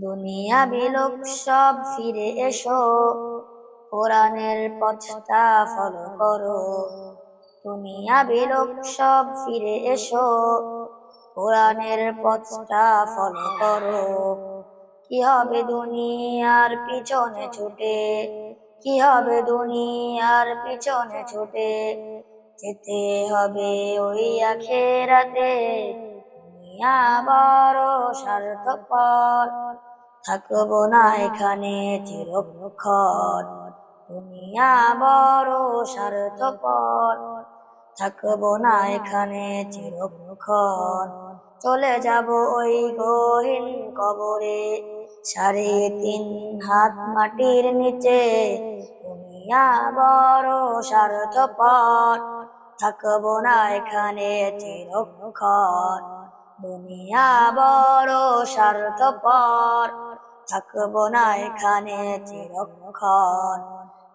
দুনিয়া বিলোক সব ফিরে এসো। কোরআনের পথটা ফলো করো। দুনিয়া বিলোক সব ফিরে এসো। কোরআনের পথটা ফলো করো। কি হবে দুনিয়ার পিছনে ছুটে? কি হবে দুনিয়ার পিছনে ছুটে? যেতে হবে ওই আখেরাতে। দুনিয়া বড় স্বার্থপর থাকব না এখানে চিরক্ষণ। দুনিয়া বড় স্বার্থপর। থাকব না এখানে চিরক্ষণ। চলে যাব ওই গহীন কবরে। সাড়ে তিন হাত মাটির নিচে। দুনিয়া বড় স্বার্থপর। থাকব না এখানে চিরক্ষণ। দুনিয়া বড় স্বার্থপর। থাকব না এখানে চিরক্ষণ।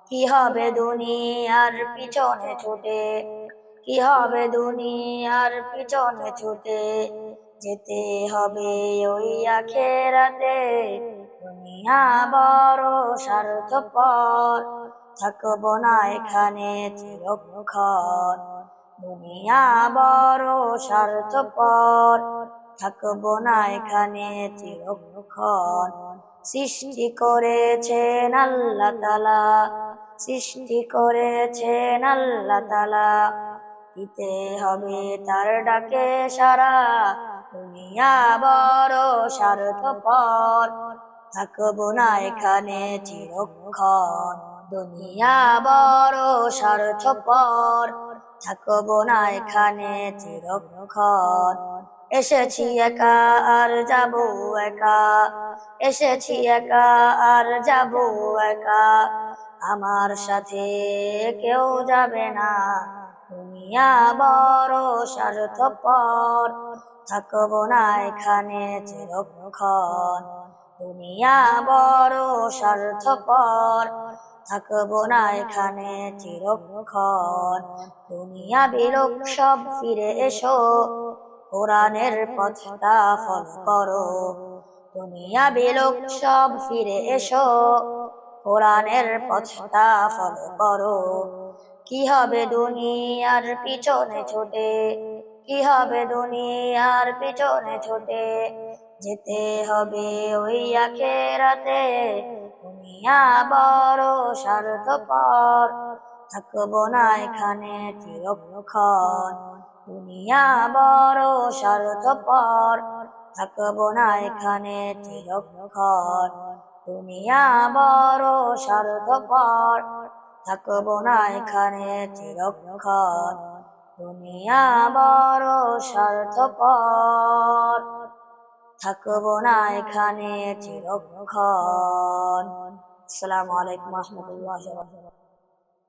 কি হবে দুনিয়ার পিছনে ছুটে? কি হবে দুনিয়ার পিছনে ছুটে? যেতে হবে ওই আখেরাতে। দুনিয়া বড় স্বার্থপর। থাকব না এখানে চিরক্ষণ। দুনিয়া বড় স্বার্থপর। থাকব না এখানে চিরক্ষণ। সৃষ্টি করেছেন আল্লাহ তালা সৃষ্টি করেছেন আল্লাহ তালা দিতে হবে তার ডাকে সারা। দুনিয়া বড় স্বার্থপর। থাকব না এখানে চিরক্ষণ। দুনিয়া বড় স্বার্থপর। থাকব না এখানে চিরক্ষণ। এসেছি একা আর যাব একা। এসেছি একা আর যাব একা। আমার সাথে কেউ যাবে না। দুনিয়া বড় স্বার্থপর। থাকব না এখানে চিরক্ষণ। দুনিয়া বড় স্বার্থপর। থাকব না এখানে চিরক্ষণ। দুনিয়া বিলোক সব ফিরে এসো। কোরআনের পথটা ফল করো। দুনিয়া বিলোক সব ফিরে এসো। কোরআনের পথটা ফল করো। কি হবে দুনিয়ার পিছনে ছোটে? কি হবে দুনিয়ার পিছনে ছোটে? যেতে হবে ওই আখেরাতে। দুনিয়া বড় স্বার্থপর। থাকব না এখানে চিরক্ষণ। দুনিয়া বড় স্বার্থপর। থাকব না এখানে চিরক্ষণ। দুনিয়া বড় স্বার্থপর। থাকব না এখানে চিরক্ষণ। দুনিয়া বড় স্বার্থপর। থাকব না এখানে চিরক্ষণ। আসসালামু আলাইকুম রহমতুল্লাহ